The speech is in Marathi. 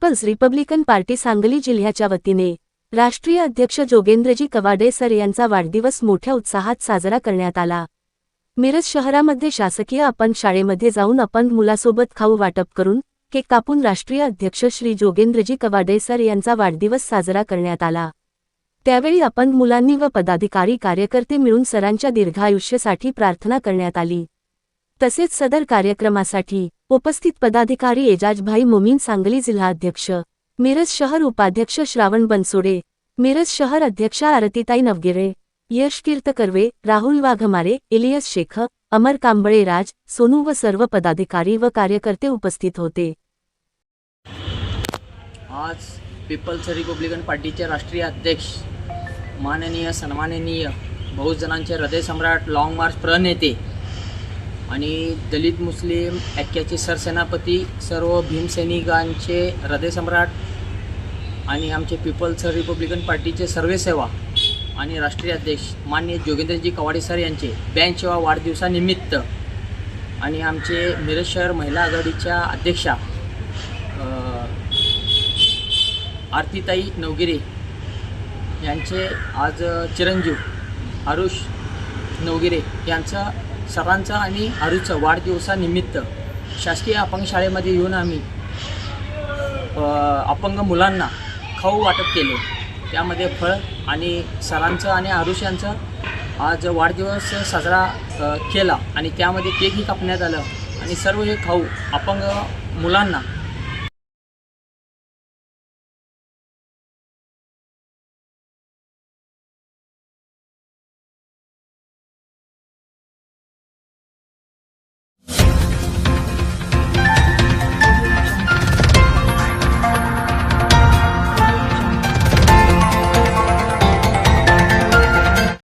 पीपल्स रिपब्लिकन पार्टी सांगली जिल्ह्याच्या वतीने राष्ट्रीय अध्यक्ष जोगेंद्रजी कवाडे सर यांचा वाढदिवस मोठ्या उत्साहात साजरा करण्यात आला. मिरज शहरामध्ये शासकीय अपंग शाळेमध्ये जाऊन अपंग मुलासोबत खाऊ वाटप करून केक कापून राष्ट्रीय अध्यक्ष श्री जोगेंद्रजी कवाडे सर यांचा वाढदिवस साजरा करण्यात आला. त्यावेळी अपंग मुलांनी व पदाधिकारी कार्यकर्ते मिळून सरांच्या दीर्घायुष्यासाठी प्रार्थना करण्यात आली. तसेच सदर कार्यक्रमासाठी उपस्थित पदाधिकारी एजाजभाई मोमीन सांगली जिल्हाध्यक्ष मिरज शहर उपाध्यक्ष श्रावण बनसोडे. मिरज शहर अध्यक्षा आरतीताई नवगिरे. यश कीर्त कर्वे राहुल वाघमारे इलियस शेख अमर कांबळे राज सोनू व सर्व पदाधिकारी व कार्यकर्ते उपस्थित होते. आज पीपल्स रिपब्लिकन पार्टीचे राष्ट्रीय अध्यक्ष माननीय सन्माननीय बहुजनांचे हृदयसम्राट लाँग मार्च प्रणेते आणि दलित मुस्लिम ऐक्याचे सरसेनापती सर्व भीमसैनिकांचे हृदयसम्राट आणि आमचे पीपल्स रिपब्लिकन पार्टीचे सर्वेसेवा आणि राष्ट्रीय अध्यक्ष मान्य जोगेंद्रजी कवाडे सर यांचे बँक वाढदिवसानिमित्त आणि आमचे मिरज शहर महिला आघाडीच्या अध्यक्षा आरतीताई नवगिरे यांचे आज चिरंजीव आरुष नवगिरे यांचा सरांचा आणि आरूचं वाढदिवसानिमित्त शासकीय अपंग शाळेमध्ये येऊन आम्ही अपंग मुलांना खाऊ वाटप केले. त्यामध्ये फळ आणि सरांचं आणि आरुष यांचं आज वाढदिवस साजरा केला आणि त्यामध्ये केकही कापण्यात आलं आणि सर्व हे खाऊ अपंग मुलांना